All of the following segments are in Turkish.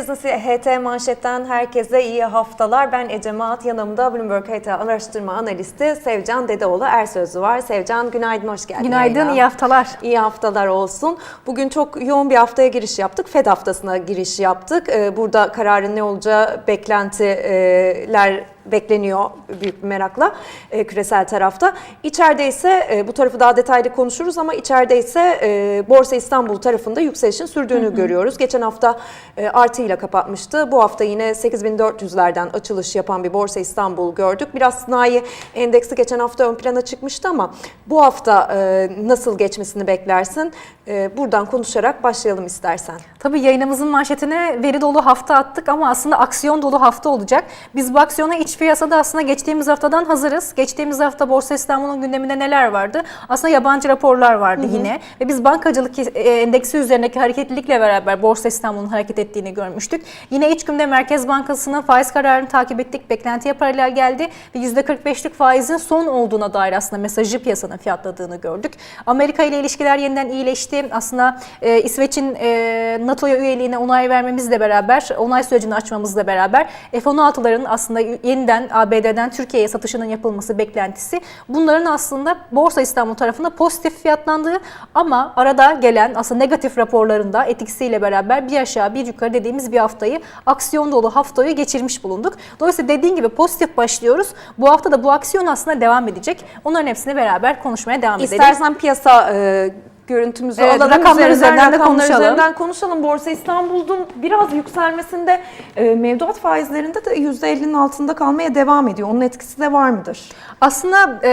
Business HT manşetten herkese iyi haftalar. Ben Ece Maat, yanımda Bloomberg HT araştırma analisti Sevcan Dedeoğlu Ersözlü var. Sevcan günaydın, hoş geldin. Günaydın, yayına. iyi haftalar. İyi haftalar olsun. Bugün çok yoğun bir haftaya giriş yaptık. FED haftasına giriş yaptık. Ee, Burada kararın ne olacağı beklentiler bekleniyor büyük bir merakla e, küresel tarafta. İçeride ise e, bu tarafı daha detaylı konuşuruz ama içeride ise e, Borsa İstanbul tarafında yükselişin sürdüğünü görüyoruz. Geçen hafta e, artıyla kapatmıştı. Bu hafta yine 8400'lerden açılış yapan bir Borsa İstanbul gördük. Biraz sanayi endeksi geçen hafta ön plana çıkmıştı ama bu hafta e, nasıl geçmesini beklersin? E, buradan konuşarak başlayalım istersen. Tabii yayınımızın manşetine veri dolu hafta attık ama aslında aksiyon dolu hafta olacak. Biz bu aksiyona iç piyasada aslında geçtiğimiz haftadan hazırız. Geçtiğimiz hafta Borsa İstanbul'un gündeminde neler vardı? Aslında yabancı raporlar vardı yine. Ve biz bankacılık e, endeksi üzerindeki hareketlilikle beraber Borsa İstanbul'un hareket ettiğini görmüştük. Yine iç günde Merkez Bankası'nın faiz kararını takip ettik. Beklentiye paralel geldi ve %45'lik faizin son olduğuna dair aslında mesajı piyasanın fiyatladığını gördük. Amerika ile ilişkiler yeniden iyileşti. Aslında e, İsveç'in e, NATO'ya üyeliğine onay vermemizle beraber, onay sürecini açmamızla beraber F-16'ların aslında yeniden ABD'den Türkiye'ye satışının yapılması beklentisi. Bunların aslında Borsa İstanbul tarafında pozitif fiyatlandığı ama arada gelen aslında negatif raporlarında etkisiyle beraber bir aşağı bir yukarı dediğimiz bir haftayı aksiyon dolu haftayı geçirmiş bulunduk. Dolayısıyla dediğin gibi pozitif başlıyoruz. Bu hafta da bu aksiyon aslında devam edecek. Onların hepsini beraber konuşmaya devam edelim. İstersen piyasa e, görüntümüzü Evet, alalım. rakamlar üzerinden de rakamlar konuşalım. üzerinden konuşalım. Borsa İstanbul'un biraz yükselmesinde e, mevduat faizlerinde de %50'nin altında kalmaya devam ediyor. Onun etkisi de var mıdır? Aslında e,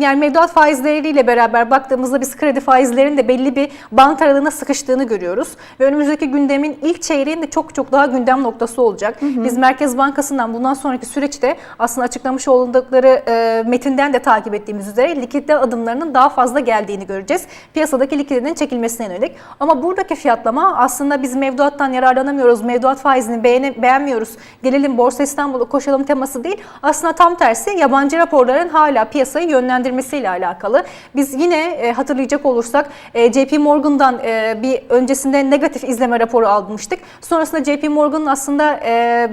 yani mevduat faizleriyle beraber baktığımızda biz kredi faizlerinin de belli bir bant aralığına sıkıştığını görüyoruz. Ve önümüzdeki gündemin ilk çeyreğinde çok çok daha gündem noktası olacak. Biz Merkez Bankası'ndan bundan sonraki süreçte aslında açıklamış oldukları e, metinden de takip ettiğimiz üzere likidite adımlarının daha fazla geldiğini göreceğiz. Piyasadaki likiditenin çekilmesine yönelik. Ama buradaki fiyatlama aslında biz mevduattan yararlanamıyoruz, mevduat faizini beğene, beğenmiyoruz, gelelim Borsa İstanbul'a koşalım teması değil. Aslında tam tersi yabancı raporların hala piyasayı yönlendirmesiyle alakalı. Biz yine e, hatırlayacak olursak e, JP Morgan'dan e, bir öncesinde negatif izleme raporu almıştık. Sonrasında JP Morgan'ın aslında e,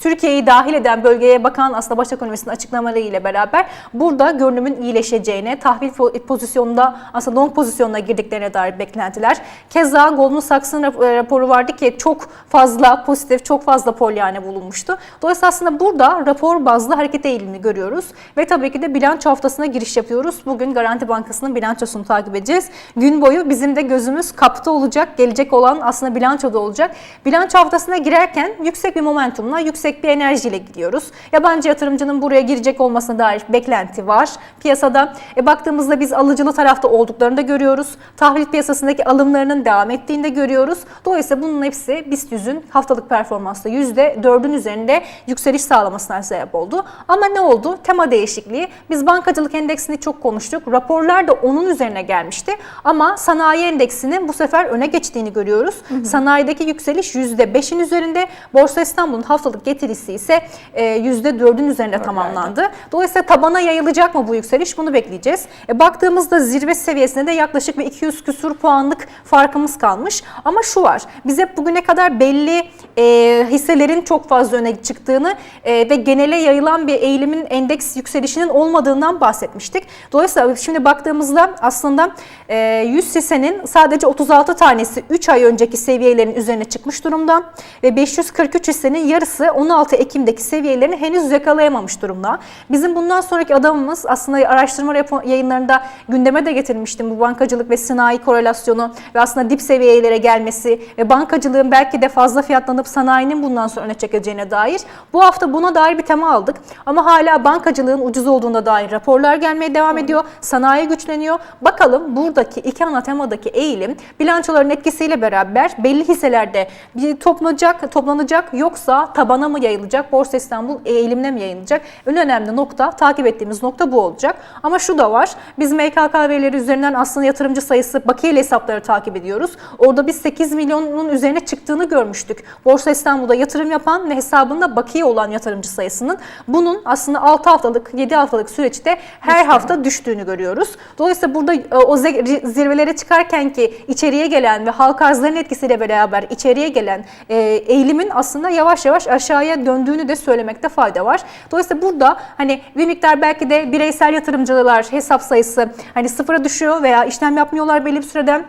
Türkiye'yi dahil eden bölgeye bakan aslında baş ekonomisinin açıklamalarıyla beraber burada görünümün iyileşeceğine, tahvil po- pozisyonunda aslında long pozisyonuna girdiklerine dair beklentiler. Keza Goldman Sachs'ın e, raporu vardı ki çok fazla pozitif, çok fazla polyane bulunmuştu. Dolayısıyla aslında burada rapor bazlı hareket eğilimini görüyoruz ve tabii ki de bilanço haftasına giriş yapıyoruz. Bugün Garanti Bankası'nın bilançosunu takip edeceğiz. Gün boyu bizim de gözümüz kapta olacak, gelecek olan aslında bilançoda olacak. Bilanço haftasına girerken yüksek bir momentumla, yüksek bir enerjiyle gidiyoruz. Yabancı yatırımcının buraya girecek olmasına dair beklenti var piyasada. E, baktığımızda biz alıcılı tarafta olduklarını da görüyoruz. Tahvil piyasasındaki alımlarının devam ettiğini de görüyoruz. Dolayısıyla bunun hepsi BIST 100'ün haftalık performansla %4'ün üzerinde yükseliş sağlamasına sebep oldu. Ama ne oldu? Tema değişikliği. Biz bankacılık endeksini çok konuştuk. Raporlar da onun üzerine gelmişti. Ama sanayi endeksinin bu sefer öne geçtiğini görüyoruz. Sanayideki yükseliş %5'in üzerinde. Borsa İstanbul'un haftalık getirisi ise e, %4'ün üzerinde tamamlandı. Dolayısıyla tabana yayılacak mı bu yükseliş? Bunu bekleyeceğiz. E, baktığımızda zirve seviyesinde de yaklaşık bir 200 küsur puanlık farkımız kalmış. Ama şu var. Biz hep bugüne kadar belli e, hisselerin çok fazla öne çıktığını e, ve genele yayılan bir eğilimin endeks yükselişinin olmadığından bahsetmiştik. Dolayısıyla şimdi baktığımızda aslında e, 100 hissenin sadece 36 tanesi 3 ay önceki seviyelerin üzerine çıkmış durumda ve 543 hissenin yarısı 16 Ekim'deki seviyelerini henüz yakalayamamış durumda. Bizim bundan sonraki adamımız aslında araştırma yayınlarında gündeme de getirmiştim bu bankacılık ve sanayi korelasyonu ve aslında dip seviyelere gelmesi ve bankacılığın belki de fazla fiyatlanıp sanayinin bundan sonra öne çekeceğine dair. Bu hafta buna dair bir tema aldık ama hala bankacılığın ucuz olduğuna dair raporlar gelmeye devam ediyor. Sanayi güçleniyor. Bakalım buradaki iki ana temadaki eğilim bilançoların etkisiyle beraber belli hisselerde bir toplanacak, toplanacak yoksa taban tabana mı yayılacak, Borsa İstanbul eğilimine mi yayılacak? En önemli nokta, takip ettiğimiz nokta bu olacak. Ama şu da var, biz MKK verileri üzerinden aslında yatırımcı sayısı bakiyeli hesapları takip ediyoruz. Orada biz 8 milyonun üzerine çıktığını görmüştük. Borsa İstanbul'da yatırım yapan ve hesabında bakiye olan yatırımcı sayısının bunun aslında 6 haftalık, 7 haftalık süreçte her hafta düştüğünü görüyoruz. Dolayısıyla burada e, o zirvelere çıkarken ki içeriye gelen ve halk arzların etkisiyle beraber içeriye gelen e, eğilimin aslında yavaş yavaş aşağıya döndüğünü de söylemekte fayda var. Dolayısıyla burada hani bir miktar belki de bireysel yatırımcılar hesap sayısı hani sıfıra düşüyor veya işlem yapmıyorlar belli bir süreden.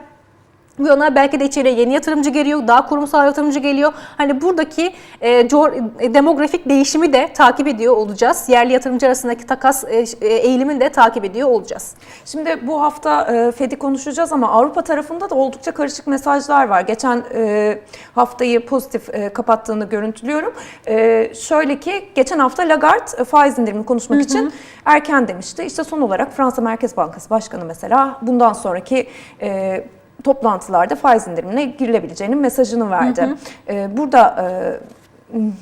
Bu yana belki de içeriye yeni yatırımcı geliyor, daha kurumsal yatırımcı geliyor. Hani buradaki e, e, demografik değişimi de takip ediyor olacağız. Yerli yatırımcı arasındaki takas e, e, eğilimini de takip ediyor olacağız. Şimdi bu hafta e, Fed'i konuşacağız ama Avrupa tarafında da oldukça karışık mesajlar var. Geçen e, haftayı pozitif e, kapattığını görüntülüyorum. E, şöyle ki geçen hafta Lagarde e, faiz indirimini konuşmak için erken demişti. İşte son olarak Fransa Merkez Bankası Başkanı mesela bundan sonraki e, toplantılarda faiz indirimine girilebileceğinin mesajını verdi. E, burada e,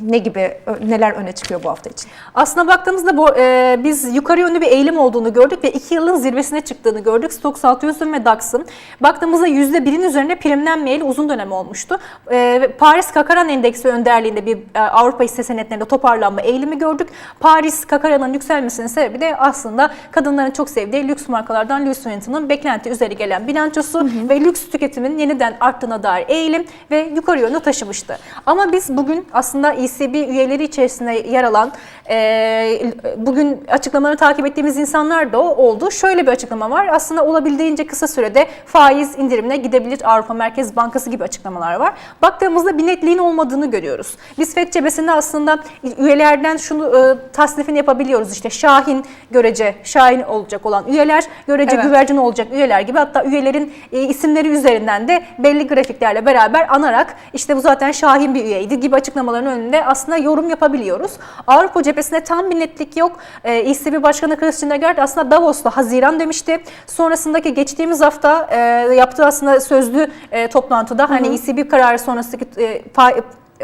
ne gibi neler öne çıkıyor bu hafta için? Aslına baktığımızda bu, e, biz yukarı yönlü bir eğilim olduğunu gördük ve 2 yılın zirvesine çıktığını gördük. Stoxx 600'ün ve DAX'ın. Baktığımızda %1'in üzerine primlenmeyeli uzun dönem olmuştu. E, Paris Kakaran Endeksi önderliğinde bir e, Avrupa hisse senetlerinde toparlanma eğilimi gördük. Paris Kakaran'ın yükselmesinin sebebi de aslında kadınların çok sevdiği lüks markalardan Louis Vuitton'un beklenti üzeri gelen bilançosu ve lüks tüketimin yeniden arttığına dair eğilim ve yukarı yönde taşımıştı. Ama biz bugün aslında ECB üyeleri içerisinde yer alan e, bugün açıklamaları takip ettiğimiz insanlar da o oldu. Şöyle bir açıklama var. Aslında olabildiğince kısa sürede faiz indirimine gidebilir Avrupa Merkez Bankası gibi açıklamalar var. Baktığımızda bir netliğin olmadığını görüyoruz. Biz FED cebesinde aslında üyelerden şunu e, tasnifini yapabiliyoruz. İşte Şahin görece Şahin olacak olan üyeler, görece Evet. güvercin olacak üyeler gibi hatta üyelerin e, isimleri üzerinden de belli grafiklerle beraber anarak işte bu zaten Şahin bir üyeydi gibi açıklamaların önünde aslında yorum yapabiliyoruz. Avrupa cephesinde tam bir netlik yok. E, ECB Başkanı Christine Lagarde aslında Davos'ta Haziran demişti. Sonrasındaki geçtiğimiz hafta e, yaptığı aslında sözlü e, toplantıda hani ECB kararı sonrasındaki e,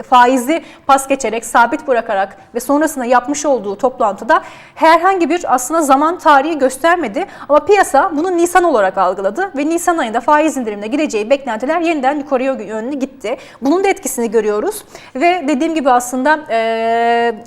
faizi pas geçerek, sabit bırakarak ve sonrasında yapmış olduğu toplantıda herhangi bir aslında zaman tarihi göstermedi. Ama piyasa bunu Nisan olarak algıladı ve Nisan ayında faiz indirimine gideceği beklentiler yeniden yukarıya yönlü gitti. Bunun da etkisini görüyoruz ve dediğim gibi aslında e,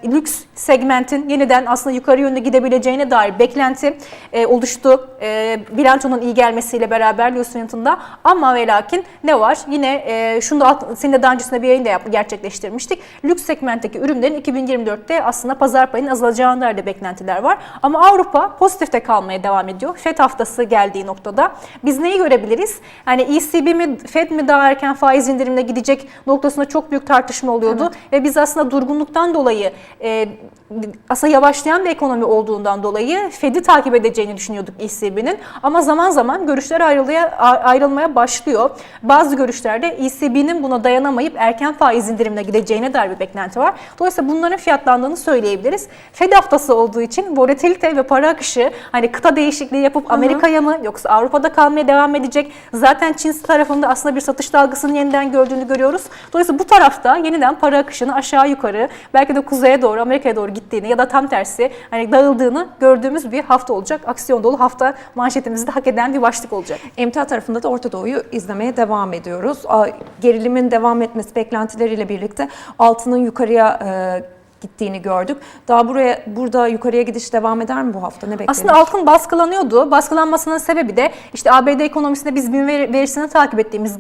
lüks segmentin yeniden aslında yukarı yönlü gidebileceğine dair beklenti e, oluştu. E, bilançonun iyi gelmesiyle beraber Louis Vuitton'da ama ve lakin ne var? Yine e, şunu da senin de daha öncesinde bir yayın da yap, gerçekleştirmiştik. Lüks segmentteki ürünlerin 2024'te aslında pazar payının azalacağına dair de beklentiler var. Ama Avrupa pozitifte kalmaya devam ediyor. FED haftası geldiği noktada. Biz neyi görebiliriz? Yani ECB mi, FED mi daha erken faiz indirimine gidecek noktasında çok büyük tartışma oluyordu. Ve biz aslında durgunluktan dolayı e, aslında yavaşlayan bir ekonomi olduğundan dolayı Fed'i takip edeceğini düşünüyorduk ECB'nin. Ama zaman zaman görüşler ayrılıya, ayrılmaya başlıyor. Bazı görüşlerde ECB'nin buna dayanamayıp erken faiz indirimine gideceğine dair bir beklenti var. Dolayısıyla bunların fiyatlandığını söyleyebiliriz. Fed haftası olduğu için volatilite ve para akışı hani kıta değişikliği yapıp Amerika'ya mı yoksa Avrupa'da kalmaya devam edecek? Zaten Çin tarafında aslında bir satış dalgasını yeniden gördüğünü görüyoruz. Dolayısıyla bu tarafta yeniden para akışını aşağı yukarı belki de kuzeye doğru Amerika'ya doğru gittiğini ya da tam tersi hani dağıldığını gördüğümüz bir hafta olacak. Aksiyon dolu hafta manşetimizi de hak eden bir başlık olacak. Emtia tarafında da Orta Doğu'yu izlemeye devam ediyoruz. Gerilimin devam etmesi beklentileriyle birlikte altının yukarıya e, gittiğini gördük. Daha buraya burada yukarıya gidiş devam eder mi bu hafta? Ne beklenir? Aslında altın baskılanıyordu. Baskılanmasının sebebi de işte ABD ekonomisinde biz büyüme veri- verisini takip ettiğimiz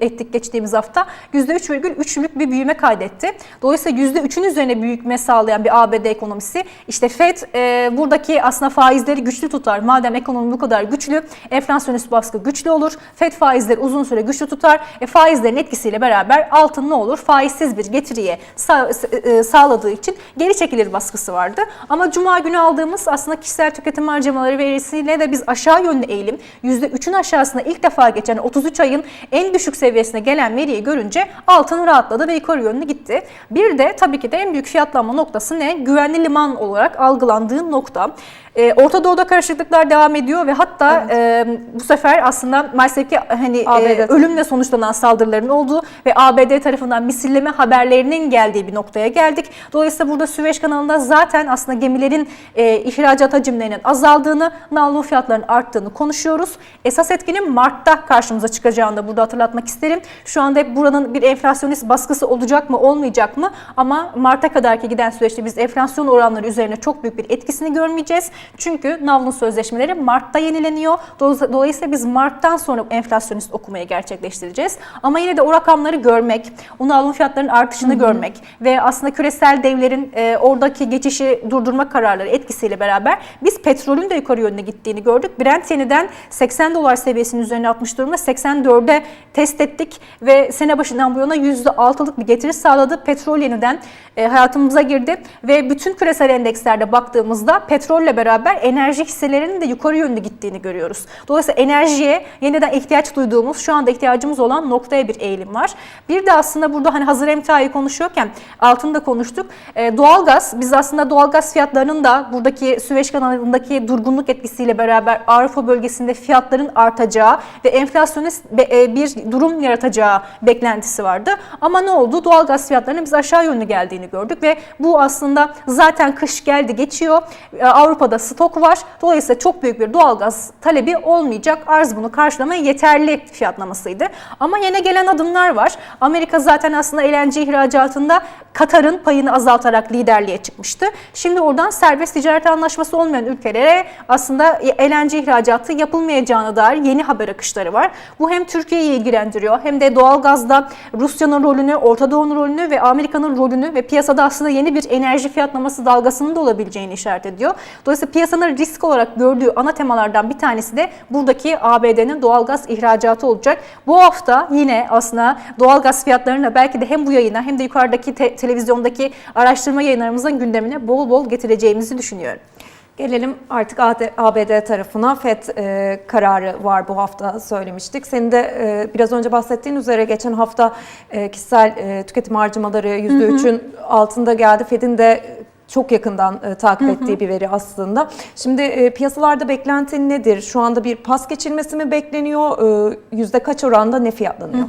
ettik, geçtiğimiz hafta %3,3'lük bir büyüme kaydetti. Dolayısıyla %3'ün üzerine büyüme sağlayan bir ABD ekonomisi işte FED e, buradaki aslında faizleri güçlü tutar. Madem ekonomi bu kadar güçlü, enflasyonist baskı güçlü olur. FED faizleri uzun süre güçlü tutar. E, faizlerin etkisiyle beraber altın ne olur? Faizsiz bir getiriye sağ, e, sağladığı sağladığı için geri çekilir baskısı vardı. Ama Cuma günü aldığımız aslında kişisel tüketim harcamaları verisiyle de biz aşağı yönlü eğilim %3'ün aşağısına ilk defa geçen 33 ayın en düşük seviyesine gelen veriyi görünce altın rahatladı ve yukarı yönlü gitti. Bir de tabii ki de en büyük fiyatlanma noktası ne? Güvenli liman olarak algılandığı nokta. Ee, Orta Doğu'da karışıklıklar devam ediyor ve hatta e, bu sefer aslında maalesef ki hani e, ölümle sonuçlanan saldırıların olduğu ve ABD tarafından misilleme haberlerinin geldiği bir noktaya geldik. Dolayısıyla burada Süveyş kanalında zaten aslında gemilerin e, ihracat hacimlerinin azaldığını, navlun fiyatlarının arttığını konuşuyoruz. Esas etkinin Mart'ta karşımıza çıkacağını da burada hatırlatmak isterim. Şu anda hep buranın bir enflasyonist baskısı olacak mı, olmayacak mı? Ama Mart'a kadarki giden süreçte biz enflasyon oranları üzerine çok büyük bir etkisini görmeyeceğiz. Çünkü navlun sözleşmeleri Mart'ta yenileniyor. Dolayısıyla biz Mart'tan sonra enflasyonist okumayı gerçekleştireceğiz. Ama yine de o rakamları görmek, o navlun fiyatlarının artışını görmek ve aslında küresel devlerin e, oradaki geçişi durdurma kararları etkisiyle beraber biz petrolün de yukarı yönde gittiğini gördük. Brent yeniden 80 dolar seviyesinin üzerine atmış durumda. 84'e test ettik ve sene başından bu yana %6'lık bir getiri sağladı. Petrol yeniden e, hayatımıza girdi ve bütün küresel endekslerde baktığımızda petrolle beraber enerji hisselerinin de yukarı yönlü gittiğini görüyoruz. Dolayısıyla enerjiye yeniden ihtiyaç duyduğumuz, şu anda ihtiyacımız olan noktaya bir eğilim var. Bir de aslında burada hani hazır emtiayı konuşuyorken altında konuştuk. E, doğalgaz, biz aslında doğalgaz fiyatlarının da buradaki Süveyş kanalındaki durgunluk etkisiyle beraber Avrupa bölgesinde fiyatların artacağı ve enflasyonist e, bir durum yaratacağı beklentisi vardı. Ama ne oldu? Doğalgaz fiyatlarının biz aşağı yönlü geldiğini gördük ve bu aslında zaten kış geldi geçiyor. E, Avrupa'da stok var. Dolayısıyla çok büyük bir doğalgaz talebi olmayacak. Arz bunu karşılamaya yeterli fiyatlamasıydı. Ama yine gelen adımlar var. Amerika zaten aslında LNG ihracatında Katar'ın payını azaltarak liderliğe çıkmıştı. Şimdi oradan serbest ticaret anlaşması olmayan ülkelere aslında LNG ihracatı yapılmayacağına dair yeni haber akışları var. Bu hem Türkiye'yi ilgilendiriyor hem de doğalgazda Rusya'nın rolünü, Orta Doğu'nun rolünü ve Amerika'nın rolünü ve piyasada aslında yeni bir enerji fiyatlaması dalgasının da olabileceğini işaret ediyor. Dolayısıyla piyasanın risk olarak gördüğü ana temalardan bir tanesi de buradaki ABD'nin doğalgaz ihracatı olacak. Bu hafta yine aslında doğalgaz fiyatlarına belki de hem bu yayına hem de yukarıdaki te- televizyondaki araştırma yayınlarımızın gündemine bol bol getireceğimizi düşünüyorum. Gelelim artık ABD tarafına. FED e, kararı var bu hafta söylemiştik. Senin de e, biraz önce bahsettiğin üzere geçen hafta e, kişisel e, tüketim harcamaları %3'ün altında geldi. FED'in de çok yakından e, takip ettiği bir veri aslında. Şimdi e, piyasalarda beklenti nedir? Şu anda bir pas geçilmesi mi bekleniyor? E, yüzde kaç oranda ne fiyatlanıyor?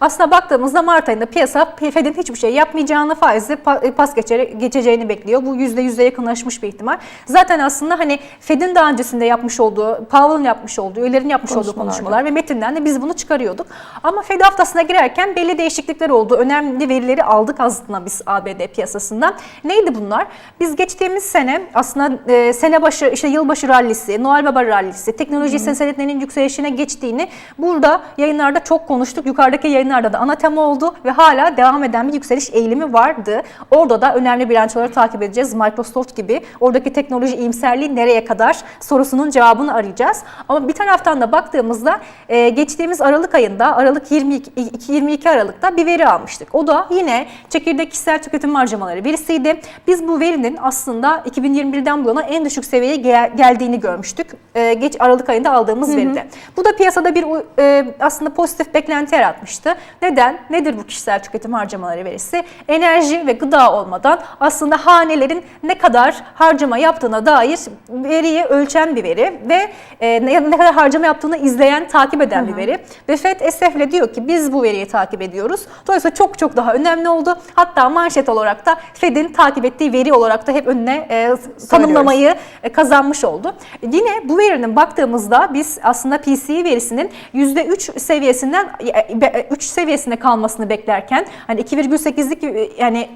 Aslında baktığımızda Mart ayında piyasa Fed'in hiçbir şey yapmayacağını faizle pa- pas geçere, geçeceğini bekliyor. Bu yüzde yüze yakınlaşmış bir ihtimal. Zaten aslında hani Fed'in daha öncesinde yapmış olduğu, Powell'ın yapmış olduğu, üyelerin yapmış olduğu konuşmalar ve metinden de biz bunu çıkarıyorduk. Ama Fed haftasına girerken belli değişiklikler oldu. Önemli verileri aldık aslında biz ABD piyasasından. Neydi bunlar? Biz geçtiğimiz sene aslında e, sene başı işte yılbaşı rallisi, Noel Baba rallisi, teknoloji senetlerinin yükselişine geçtiğini burada yayınlarda çok konuştuk. Yukarıdaki yayınlarda da ana tema oldu ve hala devam eden bir yükseliş eğilimi vardı. Orada da önemli bilançoları takip edeceğiz. Microsoft gibi oradaki teknoloji iyimserliği nereye kadar sorusunun cevabını arayacağız. Ama bir taraftan da baktığımızda e, geçtiğimiz Aralık ayında Aralık 22, 22 Aralık'ta bir veri almıştık. O da yine çekirdek kişisel tüketim harcamaları verisiydi. Biz bu verinin aslında 2021'den bu yana en düşük seviyeye gel- geldiğini görmüştük. E, geç Aralık ayında aldığımız veride. Bu da piyasada bir e, aslında pozitif beklenti yaratmıştı. Neden? Nedir bu kişisel tüketim harcamaları verisi? Enerji ve gıda olmadan aslında hanelerin ne kadar harcama yaptığına dair veriyi ölçen bir veri ve e, ne, ne kadar harcama yaptığını izleyen, takip eden bir veri. Ve FED esefle diyor ki biz bu veriyi takip ediyoruz. Dolayısıyla çok çok daha önemli oldu. Hatta manşet olarak da FED'in takip ettiği veri olarak da hep önüne e, tanımlamayı e, kazanmış oldu. Yine bu verinin baktığımızda biz aslında PCE verisinin %3 seviyesinden e, be- 3 seviyesinde kalmasını beklerken hani 2,8'lik e, yani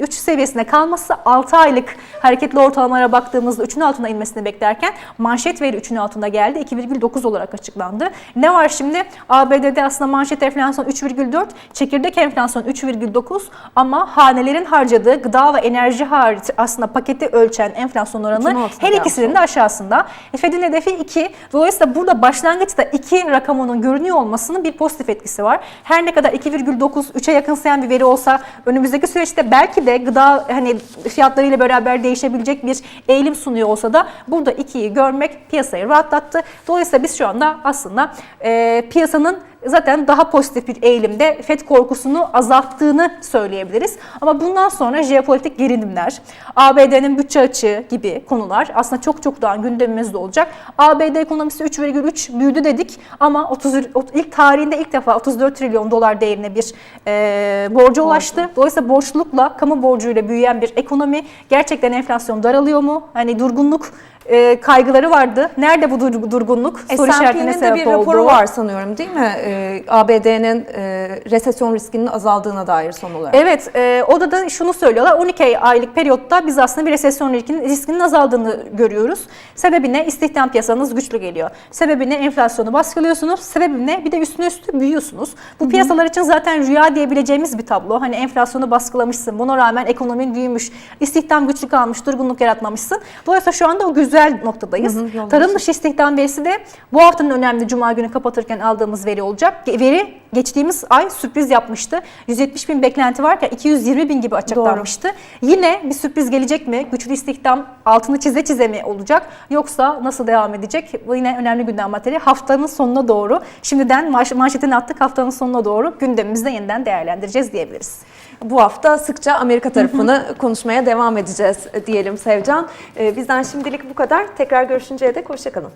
3 seviyesinde kalması 6 aylık hareketli ortalamalara baktığımızda 3'ün altına inmesini beklerken manşet veri 3'ün altında geldi. 2,9 olarak açıklandı. Ne var şimdi? ABD'de aslında manşet enflasyon 3,4, çekirdek enflasyon 3,9 ama hanelerin harcadığı gıda ve enerji har- hariç aslında paketi ölçen enflasyon oranı her ikisinin de aşağısında. E, Fed'in hedefi 2. Dolayısıyla burada başlangıçta 2 rakamının görünüyor olmasının bir pozitif etkisi var. Her ne kadar 2,9 3'e yakınsayan bir veri olsa önümüzdeki süreçte belki de gıda hani fiyatlarıyla beraber değişebilecek bir eğilim sunuyor olsa da burada 2'yi görmek piyasayı rahatlattı. Dolayısıyla biz şu anda aslında e, piyasanın zaten daha pozitif bir eğilimde FED korkusunu azalttığını söyleyebiliriz. Ama bundan sonra jeopolitik gerilimler, ABD'nin bütçe açığı gibi konular aslında çok çok daha gündemimizde olacak. ABD ekonomisi 3,3 büyüdü dedik ama 30 ilk tarihinde ilk defa 34 trilyon dolar değerine bir e, borca ulaştı. Dolayısıyla borçlulukla, kamu borcuyla büyüyen bir ekonomi gerçekten enflasyon daralıyor mu? Hani durgunluk e, kaygıları vardı. Nerede bu dur- durgunluk? Soru işaretine bir sebep oldu. raporu var sanıyorum değil mi? Ee, ABD'nin e, resesyon riskinin azaldığına dair son olarak. Evet, e, orada da şunu söylüyorlar. 12 aylık periyotta biz aslında bir resesyon riskinin, riskinin azaldığını görüyoruz. Sebebi ne? İstihdam piyasanız güçlü geliyor. Sebebi ne? Enflasyonu baskılıyorsunuz. Sebebi ne? Bir de üstüne üstü büyüyorsunuz. Bu piyasalar için zaten rüya diyebileceğimiz bir tablo. Hani enflasyonu baskılamışsın. Buna rağmen ekonomin büyümüş. istihdam güçlü kalmış. Durgunluk yaratmamışsın. Dolayısıyla şu anda o güzel noktadayız. yoldasın. Tarım dışı istihdam verisi de bu haftanın önemli cuma günü kapatırken aldığımız veri olacak. Veri geçtiğimiz ay sürpriz yapmıştı. 170 bin beklenti varken 220 bin gibi açıklanmıştı. Yine bir sürpriz gelecek mi? Güçlü istihdam altını çize çize mi olacak? Yoksa nasıl devam edecek? Bu yine önemli gündem materyali. Haftanın sonuna doğru şimdiden manş- manşetini attık haftanın sonuna doğru gündemimizde yeniden değerlendireceğiz diyebiliriz. Bu hafta sıkça Amerika tarafını konuşmaya devam edeceğiz diyelim Sevcan. Ee, Bizden şimdilik bu kadar. Tekrar görüşünceye dek hoşçakalın.